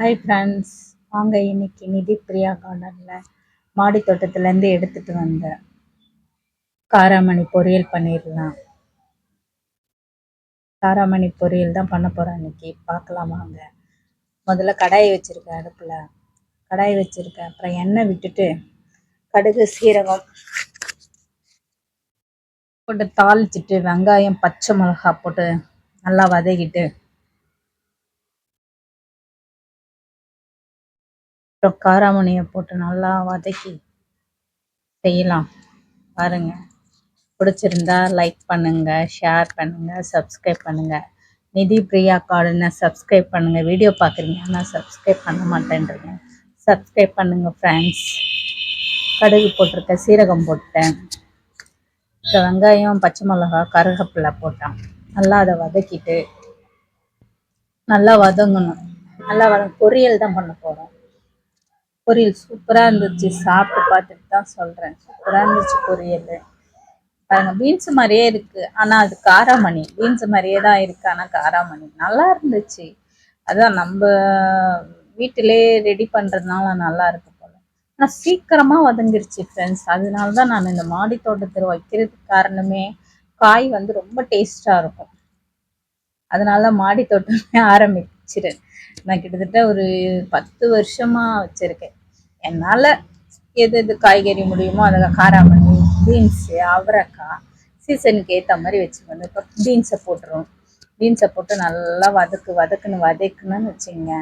Hi friends வாங்க இன்னைக்கு நிதி பிரியா கார்டனில் மாடி தோட்டத்துலேருந்து எடுத்துகிட்டு வந்த காராமணி பொரியல் பண்ணிடலாம். காராமணி பொரியல் தான் பண்ண போகிறேன் இன்னைக்கு. பார்க்கலாம் வாங்க. முதல்ல கடாயை வச்சுருக்கேன் அடுப்பில். கடாய் வச்சுருக்கேன் அப்புறம் எண்ணெய் விட்டுட்டு கடுகு சீரகம் போட்டு தாளிச்சிட்டு வெங்காயம் பச்சை மிளகா போட்டு நல்லா வதக்கிட்டு அப்புறம் காராமணியை போட்டு நல்லா வதக்கி செய்யலாம். பாருங்க. பிடிச்சிருந்தா லைக் பண்ணுங்க ஷேர் பண்ணுங்க சப்ஸ்கிரைப் பண்ணுங்க. நிதி பிரியா கார்டுன்னு சப்ஸ்கிரைப் பண்ணுங்க. வீடியோ பார்க்குறீங்க ஆனால் சப்ஸ்கிரைப் பண்ண மாட்டேன்றீங்க. சப்ஸ்கிரைப் பண்ணுங்க ஃப்ரெண்ட்ஸ் கடுகு போட்டிருக்கேன் சீரகம் போட்டேன் இப்போ வெங்காயம் பச்சை மிளகா கருகப்பில்லை போட்டான். நல்லா அதை வதக்கிட்டு நல்லா வதங்கணும். நல்லா வத பொரியல் தான் பண்ண போகிறோம் பொரியல் சூப்பராக இருந்துச்சு. சாப்பிட்டு பார்த்துட்டு தான் சொல்கிறேன் சூப்பராக இருந்துச்சு பொரியல். பாருங்க பீன்ஸ் மாதிரியே இருக்குது ஆனால் அது காராமணி. பீன்ஸ் மாதிரியே தான் இருக்குது ஆனால் காராமணி. நல்லா இருந்துச்சு. அதான் நம்ம வீட்டிலே ரெடி பண்ணுறதுனால நல்லா இருக்கு போல். ஆனால் சீக்கிரமாக வதங்கிருச்சு ஃப்ரெண்ட்ஸ் அதனால தான் நான் இந்த மாடி தோட்டத்தில் வைக்கிறதுக்கு காரணமே காய் வந்து ரொம்ப டேஸ்ட்டாக இருக்கும். அதனால தான் மாடி தோட்டமே வச்சிரு நான் கிட்டத்தட்ட ஒரு பத்து வருஷமாக வச்சுருக்கேன். என்னால் எது எது காய்கறி முடியுமோ அதில் காராமணி பீன்ஸு அவரைக்காய் சீசனுக்கு ஏற்ற மாதிரி வச்சுக்கணும். இப்போ பீன்ஸை போட்டுரும் பீன்ஸை போட்டு நல்லா வதக்கு வதக்குன்னு வதக்குன்னு வச்சுங்க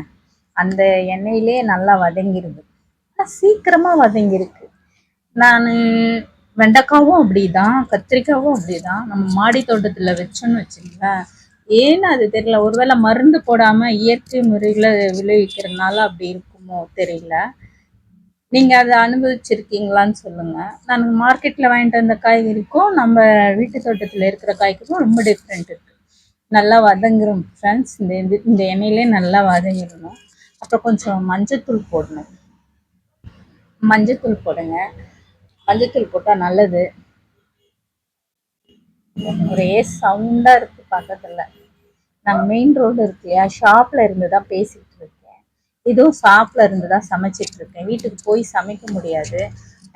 அந்த எண்ணெயிலே நல்லா வதங்கிருது. ஆனால் சீக்கிரமாக வதங்கியிருக்கு. நான் வெண்டைக்காவும் அப்படி தான் கத்திரிக்காவும் அப்படி தான் நம்ம மாடி தோட்டத்தில் வச்சோன்னு வச்சுங்களேன் ஏன்னு அது தெரியல. ஒருவேளை மருந்து போடாமல் இயற்கை முறையில் விளைவிக்கிறதுனால அப்படி இருக்குமோ தெரியல. நீங்கள் அதை அனுபவிச்சிருக்கீங்களான்னு சொல்லுங்கள் நான் மார்க்கெட்டில் வாங்கிட்டு வந்த காய்கறிக்கும் நம்ம வீட்டு தோட்டத்தில் இருக்கிற காய்கறிக்கும் ரொம்ப டிஃப்ரெண்ட் இருக்குது நல்லா வதங்குறோம் ஃப்ரெண்ட்ஸ் இந்த இது இந்த எண்ணெயிலே நல்லா வதங்கிடணும். அப்புறம் கொஞ்சம் மஞ்சத்தூள் போடணும். மஞ்சத்தூள் போடுங்க. மஞ்சத்தூள் போட்டால் நல்லது. ஒரே சவுண்டாக இருக்குது பக்கத்தில். நாங்கள் மெயின் ரோடு இருக்கு இல்லையா ஷாப்பில் இருந்து தான் பேசிகிட்டு இருக்கேன். இதுவும் ஷாப்பில் இருந்து தான் சமைச்சிட்டு இருக்கேன். வீட்டுக்கு போய் சமைக்க முடியாது.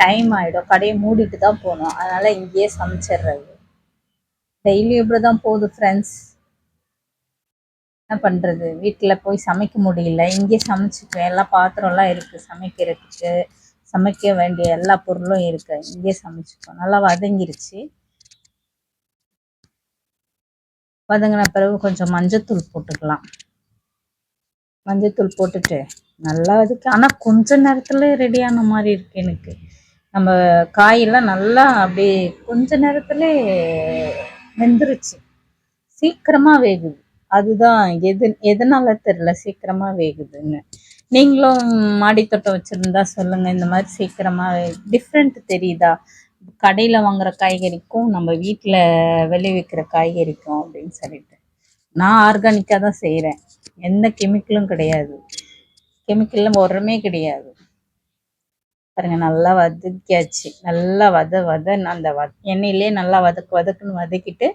டைம் ஆகிடும் கடையை மூடிட்டு தான் போகணும். அதனால் இங்கேயே சமைச்சிடுறது. டெய்லி இப்படி தான் போகுது ஃப்ரெண்ட்ஸ் என்ன பண்ணுறது வீட்டில் போய் சமைக்க முடியல. இங்கேயே சமைச்சிக்குவேன். எல்லா பாத்திரம்லாம் இருக்குது சமைக்கிறதுக்கு சமைக்க வேண்டிய எல்லா பொருளும் இருக்குது இங்கேயே சமைச்சிக்குவோம் நல்லா வதங்கிருச்சு வதங்கின பிறகு கொஞ்சம் மஞ்சத்தூள் போட்டுக்கலாம். மஞ்சத்தூள் போட்டுட்டு நல்லா வதக்கி ஆனால் கொஞ்ச நேரத்தில் ரெடியான மாதிரி இருக்கு எனக்கு. நம்ம காயெல்லாம் நல்லா அப்படியே கொஞ்ச நேரத்துல வெந்துருச்சு. சீக்கிரமாக வேகுது. அதுதான் எது எதனால தெரில சீக்கிரமாக வேகுதுன்னு. நீங்களும் மாடித்தோட்டம் வச்சுருந்தா சொல்லுங்கள் இந்த மாதிரி சீக்கிரமாக டிஃப்ரெண்ட் தெரியுதா? கடையில் வாங்குற காய்கறிக்கும் நம்ம வீட்டில் விளைவிக்கிற காய்கறிக்கும் அப்படின்னு சொல்லிட்டு. நான் ஆர்கானிக்காக தான் செய்கிறேன் எந்த கெமிக்கலும் கிடையாது. கெமிக்கல்லாம் உரமே கிடையாது. பாருங்க நல்லா வதக்கியாச்சு. நல்லா வத வத அந்த வ எண்ணெயிலே நல்லா வதக்கு வதக்குன்னு வதக்கிட்டு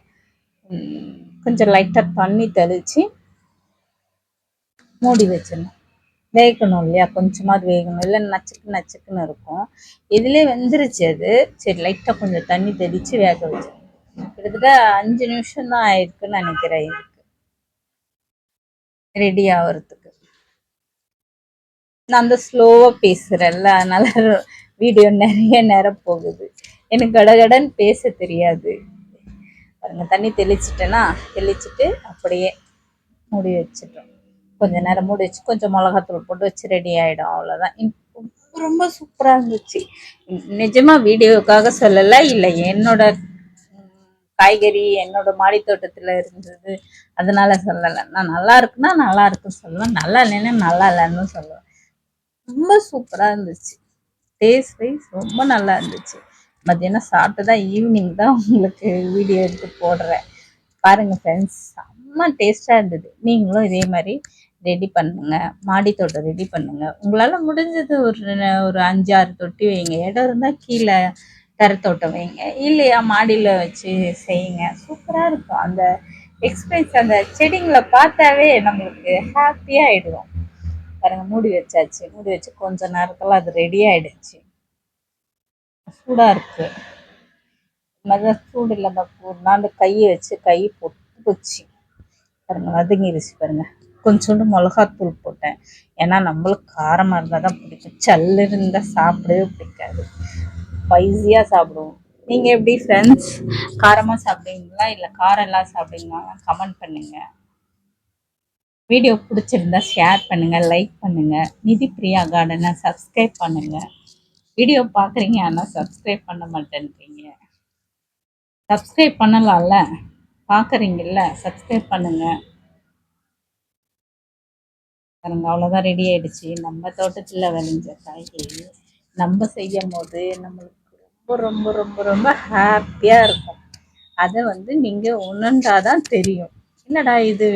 கொஞ்சம் லைட்டாக தண்ணி தெளித்து மூடி வச்சிடணும். வேகணும் இல்லையா? கொஞ்சமாவது வேகணும். இல்லை நச்சுக்கு நச்சுக்குன்னு இருக்கும். இதிலே வெந்துருச்சு அது. சரி லைட்டாக கொஞ்சம் தண்ணி தெளித்து வேக வச்சு. கிட்டத்தட்ட அஞ்சு நிமிஷம் தான் ஆயிருக்குன்னு நினைக்கிறேன் இதுக்கு ரெடி ஆகிறதுக்கு நான் அந்த ஸ்லோவாக பேசுகிறேன்ல அதனால வீடியோ நிறைய நேரம் போகுது. எனக்கு கடகடன் பேச தெரியாது. பாருங்க தண்ணி தெளிச்சிட்டேன்னா தெளிச்சிட்டு அப்படியே மூடி வச்சிட்டோம் கொஞ்சம் நேரம் மூடி வச்சு கொஞ்சம் மிளகாத்தூள் போட்டு வச்சு ரெடி ஆகிடும் அவ்வளோதான் ரொம்ப சூப்பராக இருந்துச்சு. நிஜமாக வீடியோக்காக சொல்லலை இல்லை என்னோட காய்கறி என்னோட மாடி தோட்டத்தில் இருந்தது அதனால சொல்லலை. நான் நல்லா இருக்குன்னா நல்லா இருக்குன்னு சொல்லுவேன். நல்லா இல்லைன்னா நல்லா இல்லைன்னு சொல்லுவேன். ரொம்ப சூப்பராக இருந்துச்சு. டேஸ்ட் வைஸ் ரொம்ப நல்லா இருந்துச்சு. மத்தியானம் சாப்பிட்டு தான் ஈவினிங் தான் உங்களுக்கு வீடியோ எடுத்து போடுறேன். பாருங்கள் ஃப்ரெண்ட்ஸ் செம்ம டேஸ்ட்டாக இருந்தது. நீங்களும் இதே மாதிரி ரெடி பண்ணுங்க. மாடி தோட்டம் ரெடி பண்ணுங்க. உங்களால் முடிஞ்சது ஒரு ஒரு அஞ்சாறு தொட்டி வைங்க. இடம் இருந்தால் கீழே தரத்தோட்டம் வைங்க. இல்லையா மாடியில் வச்சு செய்யுங்க. சூப்பராக இருக்கும். அந்த எக்ஸ்பீரியன்ஸ் அந்த செடிங்களை பார்த்தாவே நம்மளுக்கு ஹாப்பியாக ஆகிடுவோம் பாருங்க மூடி வச்சாச்சு. மூடி வச்சு கொஞ்ச நேரத்தில் அது ரெடி ஆகிடுச்சு சூடாக இருக்கு. மத சூடு இல்லாமல் போனா அந்த கையை வச்சு கை பொட்டு போச்சு பாருங்க வதங்கிருச்சு பாருங்க. கொஞ்சோண்டு மிளகாத்தூள் போட்டேன். ஏன்னா நம்மளுக்கு காரமாக இருந்தால் தான் பிடிக்கும். சல்லு இருந்தால் சாப்பிடவே பிடிக்காது. ஸ்பைஸியாக சாப்பிடுவோம். நீங்கள் எப்படி ஃப்ரெண்ட்ஸ் காரமாக சாப்பிடுவீங்களா? இல்லை காரம் எல்லாம் சாப்பிடுவீங்களா? கமெண்ட் பண்ணுங்கள் வீடியோ பிடிச்சிருந்தா ஷேர் பண்ணுங்கள் லைக் பண்ணுங்கள் நிதி பிரியா கார்டனை சப்ஸ்கிரைப் பண்ணுங்கள் வீடியோ பார்க்குறீங்க ஆனால் சப்ஸ்கிரைப் பண்ண மாட்டேன்றீங்க சப்ஸ்கிரைப் பண்ணலாம்ல? பார்க்குறீங்கல்ல சப்ஸ்கிரைப் பண்ணுங்கள் பாருங்க அவ்வளோதான் ரெடி ஆயிடுச்சு. நம்ம தோட்டத்தில் விளைஞ்ச காய்கறி நம்ம செய்யும் போது நம்மளுக்கு ரொம்ப ரொம்ப ரொம்ப ரொம்ப ஹாப்பியாக இருக்கும். அதை வந்து நீங்கள் உணர்ந்தாதான் தெரியும். என்னடா இது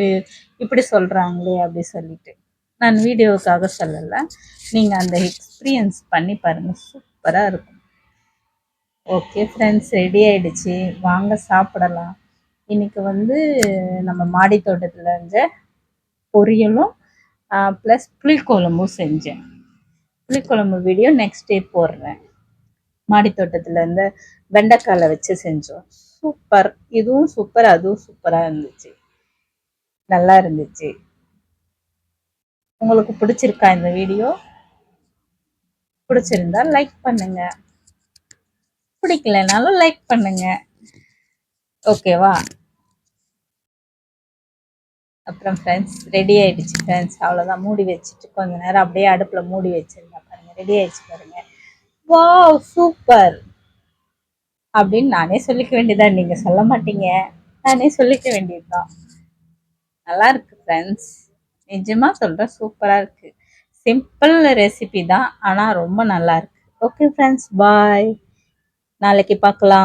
இப்படி சொல்கிறாங்களே அப்படி சொல்லிட்டு. நான் வீடியோவுக்காக சொல்லலை. நீங்கள் அந்த எக்ஸ்பீரியன்ஸ் பண்ணி பாருங்கள் சூப்பராக இருக்கும். ஓகே ஃப்ரெண்ட்ஸ் ரெடி ஆயிடுச்சு. வாங்க சாப்பிடலாம். இன்னைக்கு வந்து நம்ம மாடி தோட்டத்தில் இருந்த பொரியலும் ப்ளஸ் புளிக்குழம்பும் செஞ்சேன். புளிக்குழம்பு வீடியோ நெக்ஸ்ட் டே போடுறேன். மாடி தோட்டத்தில் இருந்த வெண்டைக்காலை வச்சு செஞ்சோம். சூப்பர் இதுவும் சூப்பர் அதுவும் சூப்பராக இருந்துச்சு. நல்லா இருந்துச்சு. உங்களுக்கு பிடிச்சிருக்கா இந்த வீடியோ பிடிச்சிருந்தா லைக் பண்ணுங்க. பிடிக்கலனாலும் லைக் பண்ணுங்க. ஓகேவா அப்புறம் ஃப்ரெண்ட்ஸ் ரெடி ஆயிடுச்சு ஃப்ரெண்ட்ஸ் அவ்வளோதான் மூடி வச்சுட்டு கொஞ்ச நேரம் அப்படியே அடுப்பில் மூடி வச்சிருந்தேன் பாருங்க. ரெடி ஆயிடுச்சு பாருங்க. வா சூப்பர் அப்படின்னு நானே சொல்லிக்க வேண்டியதான் நீங்க சொல்ல மாட்டீங்க. நானே சொல்லிக்க வேண்டியதுதான். நல்லா இருக்கு ஃப்ரெண்ட்ஸ் நிஜமா சொல்கிறேன் சூப்பரா இருக்கு. சிம்பிள் ரெசிபி தான். ஆனா ரொம்ப நல்லா இருக்கு. ஓகே ஃப்ரெண்ட்ஸ் பாய் நாளைக்கு பார்க்கலாம்.